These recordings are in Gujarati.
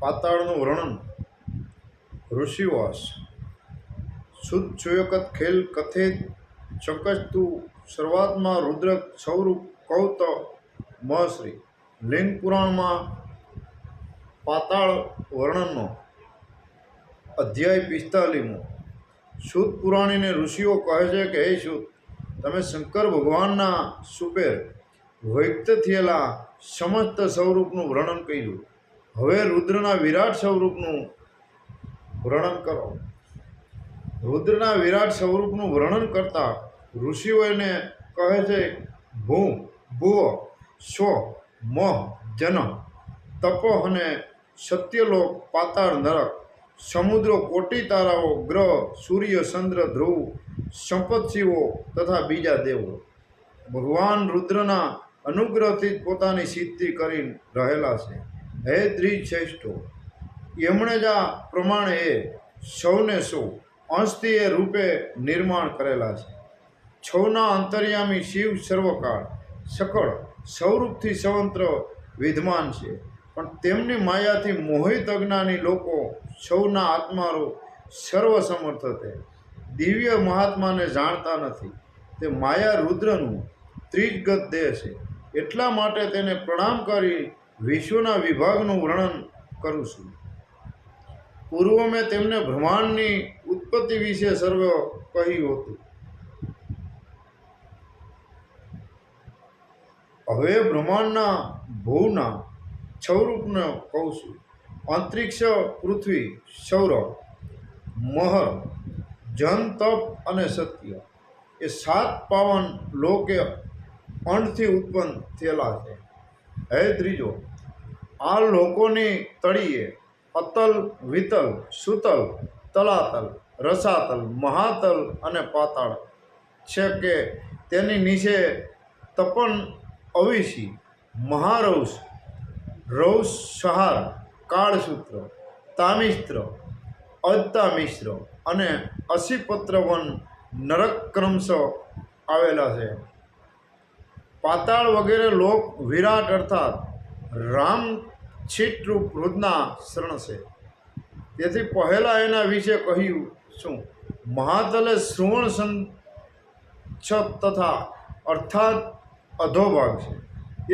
પાતાળનું વર્ણન. ઋષિવાસ શુદ્ધ સુયકત ખેલ કથે ચકસ્તુ શરૂઆતમાં રુદ્ર સૌરૂપ કૌત મહશ્રી. લિંગ પુરાણમાં પાતાળ વર્ણનનો અધ્યાય પિસ્તાલીમો. શુદ્ધ પુરાણીને ઋષિઓ કહે છે કે, હે શુદ્ધ તમે શંકર ભગવાનના સુપેર વ્યક્ત થયેલા સમસ્ત સ્વરૂપનું વર્ણન કર્યું. હવે રુદ્રના વિરાટ સ્વરૂપનું વર્ણન કરો. રુદ્રના વિરાટ સ્વરૂપનું વર્ણન કરતા ઋષિઓ એને કહે છે ભૂ ભુવ, સ્વ, મોહ, જન, તપ અને સત્યલોક, પાતાળ, નરક, સમુદ્રો, કોટી તારાઓ, ગ્રહ, સૂર્ય, ચંદ્ર, ધ્રુવ સંપત્તિઓ તથા બીજા દેવો. ભગવાન રુદ્રના અનુગ્રહથી પોતાની સિદ્ધિ કરી રહેલા છે. હે દ્વિશ્રેષ્ઠો એમણે જ આ પ્રમાણે એ સૌને સૌ અંશથી એ રૂપે નિર્માણ કરેલા છે. છૌના અંતર્યામી શિવ સર્વકાળ સકળ સ્વરૂપથી સ્વતંત્ર વિદ્યમાન છે. પણ તેમની માયાથી મોહિત અજ્ઞાની લોકો સૌના આત્મારો સર્વસમર્થ તે દિવ્ય મહાત્માને જાણતા નથી. તે માયા રુદ્રનું ત્રિજગત દેહ છે. એટલા માટે તેને પ્રણામ કરી વિશ્વના વિભાગનું વર્ણન કરું છું. પૂર્વ મેં તેમને બ્રહ્માંડની ઉત્પત્તિ વિશે સર્વ કહ્યું હતું. હવે બ્રહ્માંડના ભૂના સ્વરૂપને કહું છું. અંતરિક્ષ પૃથ્વી, સૌરભ, મહર, જન, તપ અને સત્ય એ સાત પાવન લોકે અંડથી ઉત્પન્ન થયેલા છે. હે ત્રીજો આ લોકોની તળીએ અતલ વિતલ, સુતલ, તલાતલ, રસાતલ, મહાતલ અને પાતાળ છે કે તેની નીચે તપન અવિશી મહારૌષ રૌષ સહાર કાળસૂત્ર, તામિસ્ત્ર અજતામિશ્ર અને અસીપત્રવન નરકક્રમશ આવેલા છે. પાતાળ વગેરે લોક વિરાટ અર્થાત રામ છીટરૂપ રુદના શરણ છે. તેથી પહેલાં એના વિશે કહ્યું શું? મહાતલે શ્રવણ સંછત તથા અર્થાત અધોભાગ છે.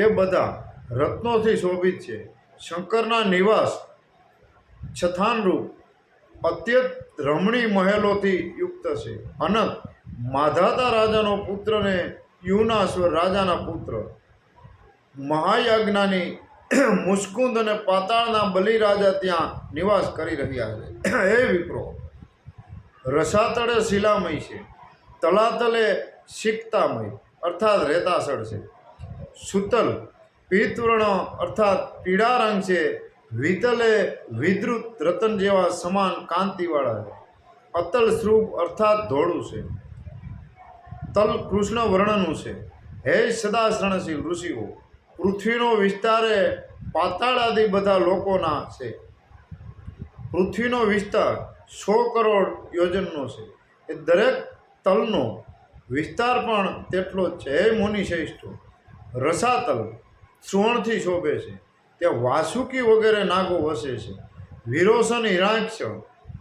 એ બધા રત્નોથી શોભિત છે. શંકરના નિવાસ છથાનરૂપ અત્યંત રમણીય મહેલોથી યુક્ત છે. અનંત માધાતા રાજાનો પુત્રને યુનાશ્વર રાજાના પુત્ર. મહાયાજ્ઞાની મુસ્કુંદ અને પાતાળના બલિ રાજા ત્યાં નિવાસ કરી રહ્યા છે. હે વિપ્રો, રસાતળે શિલામય છે તલાતલે શિક્તામય અર્થાત રેતાસળ છે. સુતલ, પિત્તવર્ણ, અર્થાત પીળા રંગ છે, વિતલે વિદ્રુત રતન જેવા સમાન કાંતિવાળા છે. અતલ શ્રુપ અર્થાત ધોળું છે. તલ કૃષ્ણ વર્ણનું છે. હે સદાશ્રણશીલ ઋષિઓ, પૃથ્વીનો વિસ્તાર એ પાતાળ આદિ બધા લોકોના છે. પૃથ્વીનો વિસ્તાર સો કરોડ યોજનનો છે. એ દરેક તલનો વિસ્તાર પણ તેટલો જ છે. હે મુનિ શ્રેષ્ઠો રસાતલ સુવર્ણથી શોભે છે. ત્યાં વાસુકી વગેરે નાગો વસે છે. વિરોસન હિરાક્ષ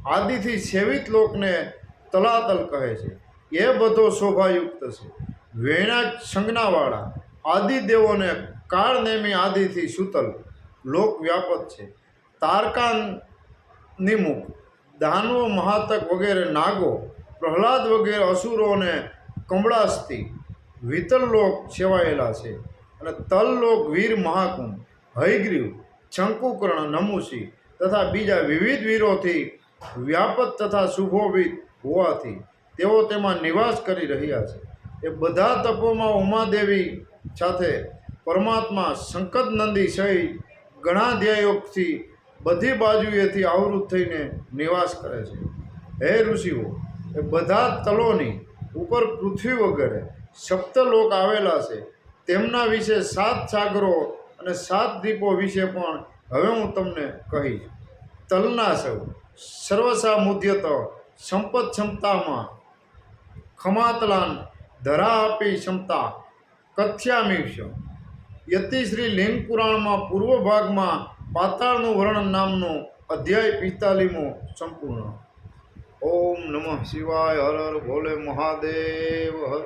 આદિથી સેવિત લોકને તલાતલ કહે છે. એ બધો શોભાયુક્ત છે. વેણા સંજ્ઞાવાળા, આદિદેવોને કાળનેમી આદિથી સુતલ લોક વ્યાપક છે. તારકાન નિમુખ દાનવો, મહાતક વગેરે નાગો, પ્રહલાદ વગેરે અસુરોને કમળાસ્તી વિતલ લોક સેવાયેલા છે અને તલ લોક વીર મહાકુંભ, હયગ્રીવ, શંકુકર્ણ નમુસી તથા બીજા વિવિધ વીરોથી વ્યાપક તથા સુભોભિત હોવાથી તેઓ તેમાં નિવાસ કરી રહ્યા છે. એ બધા તપોમાં ઉમાદેવી સાથે પરમાત્મા સંકટ નંદી સહિત ઘણા ધ્યેયોગથી બધી બાજુએથી આવૃત થઈને નિવાસ કરે છે. હે ઋષિઓ, એ બધા તલોની ઉપર પૃથ્વી વગેરે સપ્તલોક આવેલા છે. તેમના વિશે સાત સાગરો અને સાત દ્વીપો વિશે પણ હવે હું તમને કહીશ. તલના સૌ સર્વસા મુદ્યત સંપદ ક્ષમતામાં ખમાતલાન ધરા આપી ક્ષમતા કથ્યામીશ યતિશ્રી લિંગ પુરાણમાં પૂર્વ ભાગમાં પાતાળનું વર્ણન નામનો અધ્યાય પિસ્તાલીમો સંપૂર્ણ. ઓમ નમઃ શિવાય, હર હર, ભોલે મહાદેવ, હર